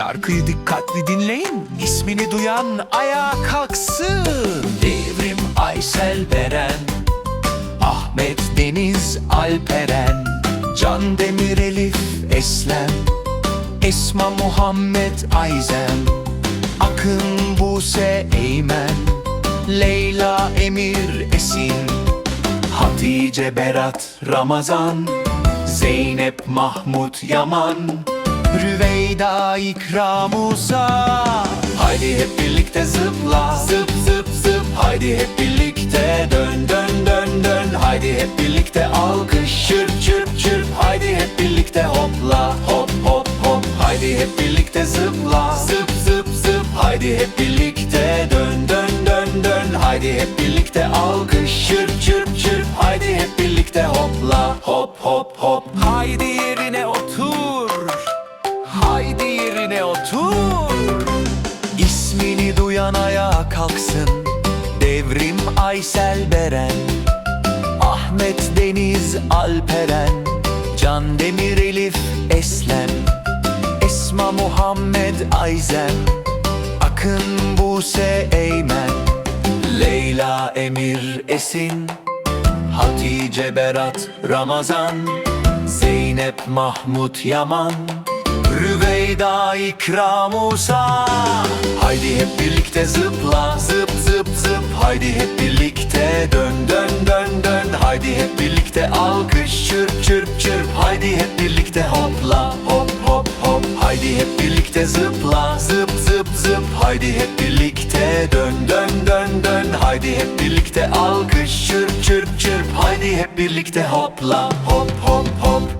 Şarkıyı dikkatli dinleyin İsmini duyan ayağa kalksın. Devrim Aysel Beren Ahmet Deniz Alperen Can Demir Elif Eslem Esma Muhammed Ayzem Akın Buse Eymen Leyla Emir Esin Hatice Berat Ramazan Zeynep Mahmut Yaman Rüveyda İkram Uza Haydi hep birlikte zıpla. Zıp zıp zıp. Haydi hep birlikte dön dön dön dön. Haydi hep birlikte alkış. Çırp çırp çırp. Haydi hep birlikte hopla. Hop hop hop. Haydi hep birlikte zıpla. Zıp zıp zıp. Haydi hep birlikte dön dön dön dön. Haydi hep birlikte alkış. Çırp çırp kalksın. Devrim Aysel Beren Ahmet Deniz Alperen Can Demir Elif Eslem Esma Muhammed Ayzem Akın Buse Eymen Leyla Emir Esin Hatice Berat Ramazan Zeynep Mahmut Yaman Rüveyda İkram Haydi hep birlikte zıpla. Zıp zıp zıp. Haydi hep birlikte dön dön dön dön. Haydi hep birlikte alkış. Çırp çırp çırp. Haydi hep birlikte hopla. Hop hop hop. Haydi hep birlikte zıpla. Zıp zıp zıp. Haydi hep birlikte dön dön dön dön. Haydi hep birlikte alkış. Çırp çırp çırp. Haydi hep birlikte hopla. Hop hop hop